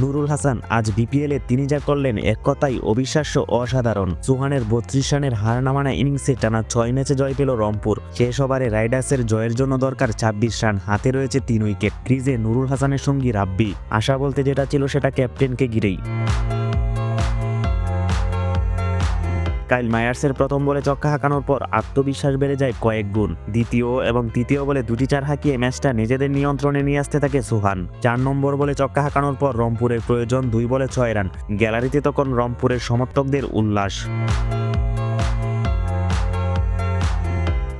নুরুল হাসান আজ বিপিএলে তিনি যা করলেন, এক কথাই অবিশ্বাস্য অসাধারণ। সুহানের বত্রিশ রানের হার নামানা ইনিংসে টানা ছয় ম্যাচে জয় পেল রংপুর। শেষ ওভারে রাইডার্সের জয়ের জন্য দরকার ছাব্বিশ রান, হাতে রয়েছে তিন উইকেট। ক্রিজে নুরুল হাসানের সঙ্গী রাব্বি। আশা বলতে যেটা ছিল সেটা ক্যাপ্টেনকে ঘিরেই। কাইল মায়ার্সের প্রথম বলে চক্কা হাঁকানোর পর আত্মবিশ্বাস বেড়ে যায় কয়েক গুণ। দ্বিতীয় এবং তৃতীয় বলে দুটি চার হাঁকিয়ে ম্যাচটা নিজেদের নিয়ন্ত্রণে নিয়ে আসতে থাকে সুহান। চার নম্বর বলে চক্কা হাঁকানোর পর রংপুরের প্রয়োজন দুই বলে ছয় রান। গ্যালারিতে তখন রংপুরের সমর্থকদের উল্লাস।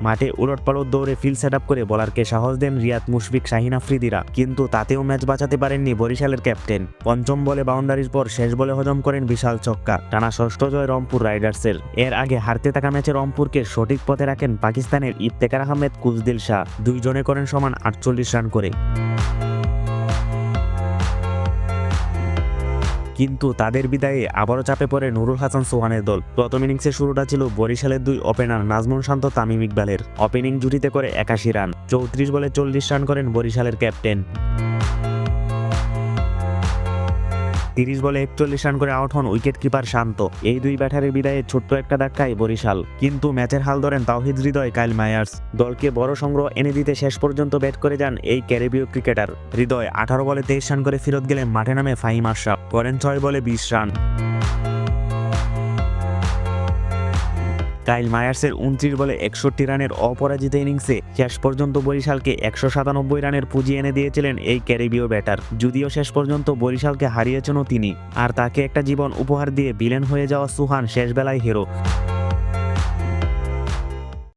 মাঠে উলটপালট দৌড়ে ফিল্ড সেট আপ করে বলারকে সাহস দেন রিয়াদ মুশফিক, শাহিন আফ্রিদিরা। কিন্তু তাতেও ম্যাচ বাঁচাতে পারেননি বরিশালের ক্যাপ্টেন পঞ্চম বলে বাউন্ডারির পর শেষ বলে হজম করেন বিশাল ছক্কা। টানা ষষ্ঠ জয় রংপুর রাইডার্সের এর আগে হারতে থাকা ম্যাচে রংপুরকে সঠিক পথে রাখেন পাকিস্তানের ইফতেকার আহমেদ কুজদিল শাহ। দুইজনে করেন সমান আটচল্লিশ রান করে। কিন্তু তাদের বিদায়ে আবারও চাপে পড়ে নুরুল হাসান সোহানের দল। প্রথম ইনিংসের শুরুটা ছিল বরিশালের দুই ওপেনার নাজমুল শান্ত, তামিম ইকবালের। ওপেনিং জুটিতে করে একাশি রান। চৌত্রিশ বলে চল্লিশ রান করেন বরিশালের ক্যাপ্টেন। তিরিশ বলে একচল্লিশ রান করে আউট হন উইকেট কিপার শান্ত। এই দুই ব্যাটারের বিদায়ে ছোট্ট একটা ধাক্কায় বরিশাল। কিন্তু ম্যাচের হাল ধরেন তাওহিদ হৃদয়, কাইল মায়ার্স। দলকে বড় সংগ্রহ এনে দিতে শেষ পর্যন্ত ব্যাট করে যান এই ক্যারিবীয় ক্রিকেটার। হৃদয় আঠারো বলে তেইশ রান করে ফেরত গেলেন মাঠে নামে ফাহিম আশরাফ, করেন ছয় বলে বিশ রান। কাইল মায়ার্সের উনত্রিশ বলে একষট্টি রানের অপরাজিত ইনিংসে শেষ পর্যন্ত বরিশালকে একশো সাতানব্বই রানের পুঁজি এনে দিয়েছিলেন এই ক্যারিবীয় ব্যাটার। যদিও শেষ পর্যন্ত বরিশালকে হারিয়েছেনও তিনি, আর তাকে একটা জীবন উপহার দিয়ে বিলেন হয়ে যাওয়া সুহান শেষ বেলায় হিরো।